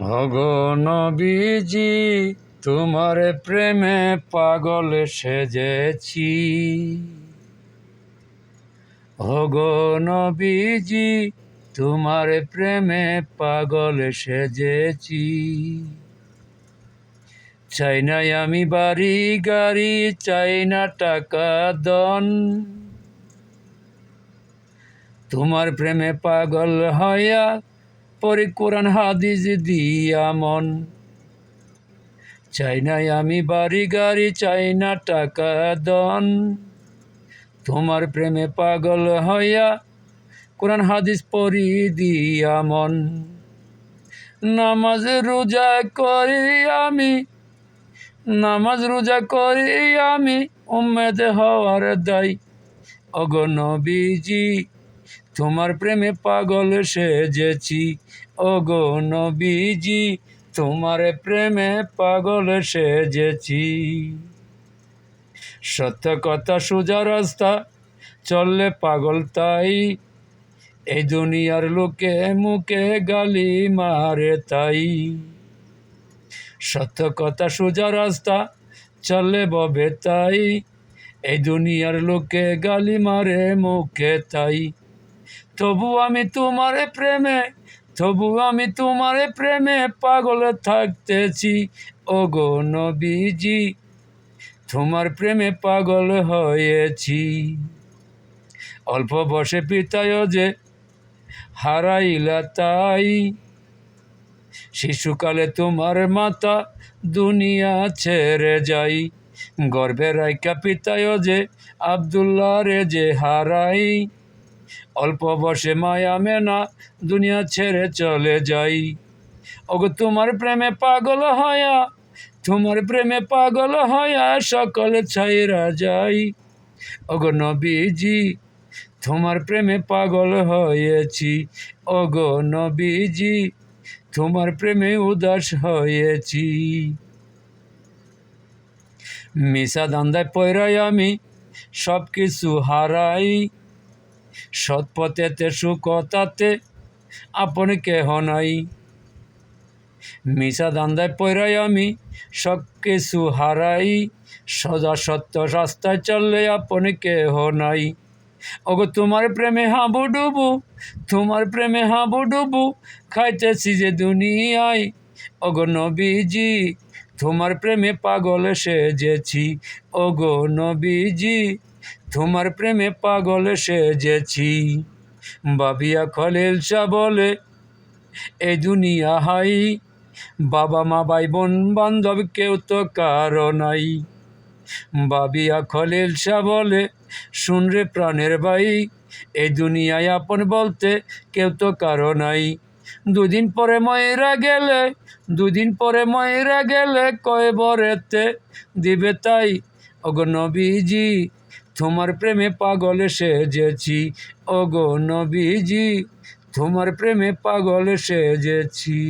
ভগো নবীজি, তোমার প্রেমে পাগল সেজেছি। ভগো নবীজি, তোমার প্রেমে পাগল সেজেছি। চাই না আমি বাড়ি গাড়ি, চাই না টাকা দন তোমার প্রেমে পাগল হইয়া পরে কোরআন হাদিস দিয়া মন। চাই না আমি বাড়ি গাড়ি, চাই না টাকা দন তোমার প্রেমে পাগল হইয়া কোরআন হাদিস পড়ি দিয়া মন। নামাজ রোজা করি আমি, নামাজ রোজা করি আমি উম্মেদ হওয়ার দায়। অগনবীজি তোমার প্রেমে পাগল সেজেছি। ওগো নবীজি, তোমার প্রেমে পাগল সেজেছি। সত্য কথা সোজা রাস্তা, চললে পাগল তাই। এই দুনিয়ার লোকে মুখে গালি মারে তাই। সত্য কথা সোজা রাস্তা, চললে ববে তাই। এই দুনিয়ার লোকে গালি মারে মুখে তাই। তবু আমি তোমার প্রেমে, তবু আমি তোমার প্রেমে পাগল থাকতেছি। ও গো নবীজি, তোমার প্রেমে পাগল হয়েছি। অল্প বসে পিতায় যে হারাইলা তাই, শিশুকালে তোমার মাতা দুনিয়া ছেড়ে যাই। গর্বে রাইকা পিতায় যে আবদুল্লাহ রে যে হারাই অল্প বসে মায়া মেনা দুনিয়া ছেড়ে চলে যাই। ওগো, তোমার প্রেমে পাগল হয়া, তোমার প্রেমে পাগল হয়া সকলে ছাইরা যাই। ওগো, নবীজি, তোমার প্রেমে পাগল হয়েছি। ওগো, নবীজি, তোমার প্রেমে উদাস হয়েছি। মিশা দান্দায় পয়রাই আমি সব কিছু হারাই। সৎ পথেতে সুকতাতে আপন কেহ নাই। মিশা দান্দায় পয়রাই আমি সব কিছু হারাই। সদা সত্য রাস্তায় চললে আপন কেহ নাই। ওগো, তোমার প্রেমে হাবু ডুবু, তোমার প্রেমে হাবু ডুবু, খাইতেছি যে দুনিয়ায়। ওগো নবীজি, তোমার প্রেমে পাগল সেজেছি। ওগো নবীজি তোমার প্রেমে পাগল সেজেছি। বাবিয়া খলিল বলে, এ দুনিয়া হাই, বাবা, মা, ভাই, বোন, বান্ধব কেউ তো কারও নাই। বাবিয়া খলিল বলে, শুন রে প্রাণের ভাই, এ দুনিয়ায় আপন বলতে কেউ তো কারও নাই। দুদিন পরে ময়রা গেলে, দুদিন পরে ময়রা গেলে কয় বরেতে দিবে তাই? ওগো নবীজি তোমার প্রেমে পাগল সেজেছি। ওগো নবীজি তোমার প্রেমে পাগল সেজেছি।